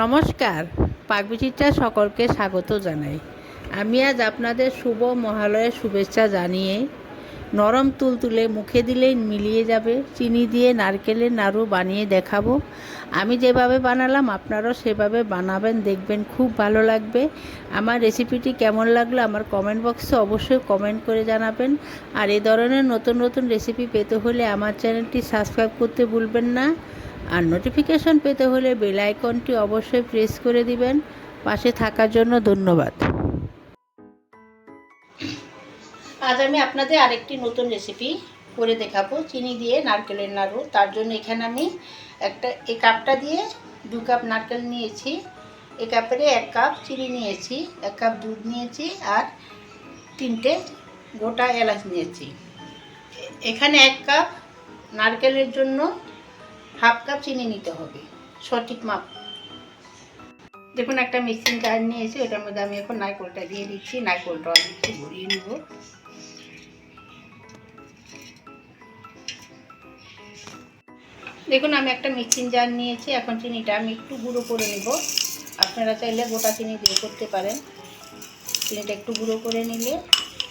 নমস্কার পাকবিচিত্রা সকলকে স্বাগত জানাই। আমি আজ আপনাদের শুভ মহালয়ের শুভেচ্ছা জানিয়ে নরম তুলতুলে মুখে দিলেই মিলিয়ে যাবে, চিনি দিয়ে নারকেলের নাড়ু বানিয়ে দেখাবো। আমি যেভাবে বানালাম, আপনারাও সেভাবে বানাবেন, দেখবেন খুব ভালো লাগবে। আমার রেসিপিটি কেমন লাগল আমার কমেন্ট বক্সে অবশ্যই কমেন্ট করে জানাবেন। আর এই ধরনের নতুন নতুন রেসিপি পেতে হলে আমার চ্যানেলটি সাবস্ক্রাইব করতে ভুলবেন না। আর নোটিফিকেশন পেতে হলে বেল আইকনটি অবশ্যই প্রেস করে দিবেন। পাশে থাকার জন্য ধন্যবাদ। আজ আমি আপনাদের আরেকটি নতুন রেসিপি করে দেখাবো। চিনি দিয়ে নারকেলের নাড়ু। তার জন্য এখানে আমি একটা, এই কাপটা দিয়ে দু কাপ নারকেল নিয়েছি। এ কাপেরে এক কাপ চিনি নিয়েছি, এক কাপ দুধ নিয়েছি আর তিনটে গোটা এলাচ নিয়েছি। এখানে এক কাপ নারকেলের জন্য হাফ কাপ চিনি নিতে হবে, সঠিক মাপ। দেখুন, একটা মিক্সিং জার নিয়েছি, ওটার মধ্যে আমি এখন নারকেলটা দিয়ে দিচ্ছি, নারকেলটা আমি একটু ভরিয়ে নেব। দেখুন, আমি একটা মিক্সিং জার নিয়েছি, এখন চিনিটা আমি একটু গুঁড়ো করে নেব। আপনারা চাইলে গোটা চিনি দিয়ে করতে পারেন। চিনিটা একটু গুঁড়ো করে নিলে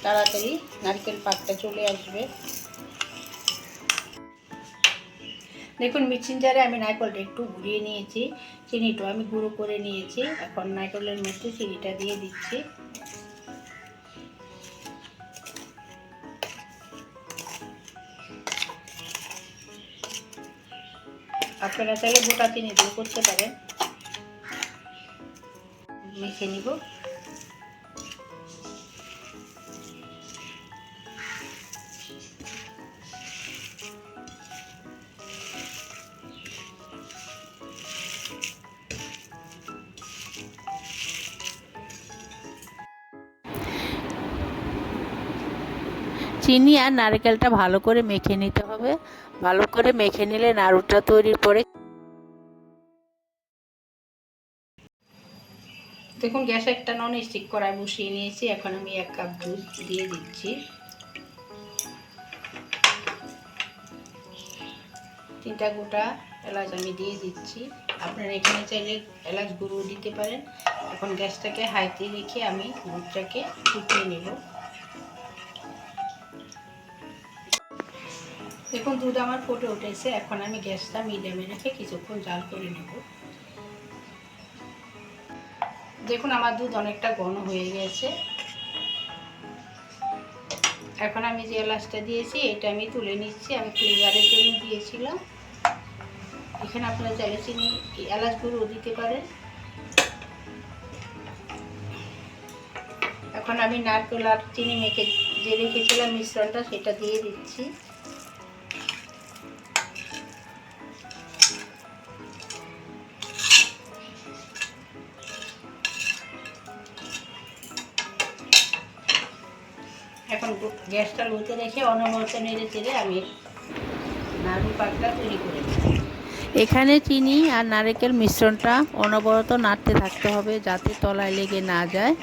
তাড়াতাড়ি নারকেল পাকটা চলে আসবে। দেখুন মিক্সিং জারে আমি নারকেলটা একটু ঘুরিয়ে নিয়েছি চিনিটা আমি গুঁড়ো করে নিয়েছি। এখন নারকেলের মধ্যে চিনিটা দিয়ে দিচ্ছি। আপনারা চাইলে গোটা চিনি দিয়ে করতে পারেন। মিশিয়ে নিব। চিনি আর নারকেলটা ভালো করে মেখে নিতে হবে। ভালো করে মেখে নিলে নাড়ুটা তৈরির পরে দেখুন, গ্যাসে একটা নন স্টিক কড়াই বসিয়ে নিয়েছি। এখন আমি এক কাপ দুধ দিয়ে দিচ্ছি। তিনটা গোটা এলাচ আমি দিয়ে দিচ্ছি। আপনারা এখানে চাইলে এলাচ গুঁড়ো দিতে পারেন। এখন গ্যাসটাকে হাইতে রেখে আমি দুধটাকে ফুটিয়ে নেব। দেখুন, দুধ আমার ফুটে উঠেছে। এখন আমি গ্যাসটা মিডিয়ামে রেখে কিছুক্ষণ জাল করে নেব। দেখুন, আমার দুধ অনেকটা ঘন হয়ে গেছে। এখন আমি যে এলাচটা দিয়েছি, এটা আমি তুলে নিচ্ছি। আমি ফ্লেভারের জন্য দিয়েছিলাম। এখানে আপনারা চাইলে চিনি, এলাচ গুঁড়ো দিতে পারেন। এখন আমি নারকেল আর চিনি মেখে, যে রেখেছিলাম মিশ্রণটা, সেটা দিয়ে দিচ্ছি। এখন গ্যাসটা লোতে রেখে অনবরত নেড়ে চেড়ে আমি নাড়ু পাকটা তৈরি করে এখানে চিনি আর নারকেল মিশ্রণটা অনবরত নাড়তে থাকতে হবে যাতে তলায় লেগে না যায়।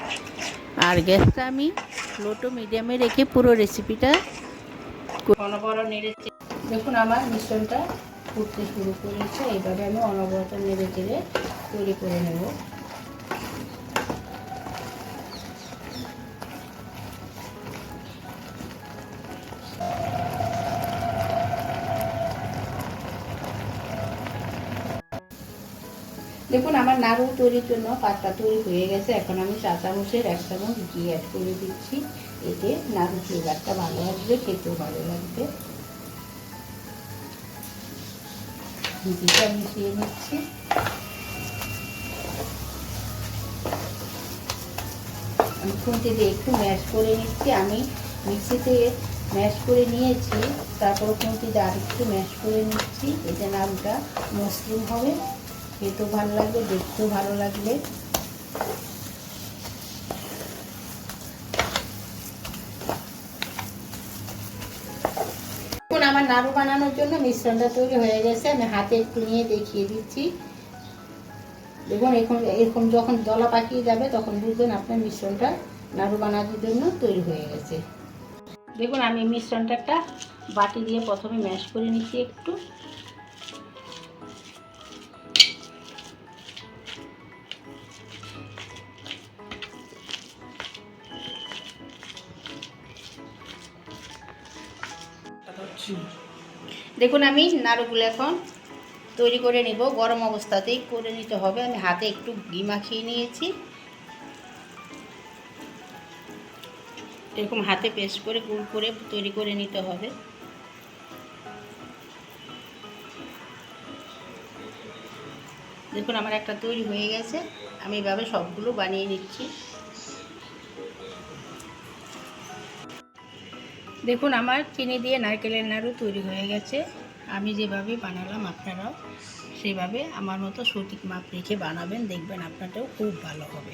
আর গ্যাসটা আমি লো টু মিডিয়ামে রেখে পুরো রেসিপিটা অনবরত নেড়ে দেখুন আমার মিশ্রণটা ফুটতে শুরু করেছে। এইভাবে আমি অনবরত নেড়ে চেড়ে তৈরি করে নেব। দেখুন, আমার নাড়ু তৈরির জন্য পাতটা তৈরি হয়ে গেছে। এখন আমি চা চামচের এক চামচ ঘি অ্যাড করে দিচ্ছি। এতে নাড়ু ফ্লেভারটা ভালো আসবে, খেতেও ভালো লাগবে। ঘিটা মিশিয়ে নিচ্ছি। আমি খুঁটি দিয়ে একটু ম্যাশ করে নিচ্ছি। আমি মিক্সিতে ম্যাশ করে নিয়েছি, তারপর খুঁটি দিয়ে আর একটু ম্যাশ করে নিচ্ছি। এতে নাড়ুটা মসৃণ হবে। খেতেও ভালো লাগবে, দেখতেও ভালো লাগবে। আমার নাড়ু বানানোর জন্য মিশ্রণটা তৈরি হয়ে গেছে, আমি হাতে একটু নিয়ে দেখিয়ে দিচ্ছি। দেখুন, এখন এরকম যখন দলা পাকিয়ে যাবে, তখন বুঝবেন আপনার মিশ্রণটা নাড়ু বানানোর জন্য তৈরি হয়ে গেছে। দেখুন, আমি মিশ্রণটা একটা বাটি দিয়ে প্রথমে ম্যাশ করে নিচ্ছি একটু। দেখুন আমি নাড়ুগুলো এখন তৈরি করে নিব, গরম অবস্থাতেই করে নিতে হবে। আমি হাতে একটু ঘি মাখিয়ে নিয়েছি। এরকম হাতে পেস্ট করে, গুড় করে তৈরি করে নিতে হবে। দেখুন আমার একটা তৈরি হয়ে গেছে। আমি এভাবে সবগুলো বানিয়ে নিচ্ছি। দেখুন, আমার চিনি দিয়ে নারকেলের নাড়ু তৈরি হয়ে গেছে। আমি যেভাবে বানালাম আপনারাও, সেভাবে আমার মতো সঠিক মাপ রেখে বানাবেন, দেখবেন আপনারটাও খুব ভালো হবে।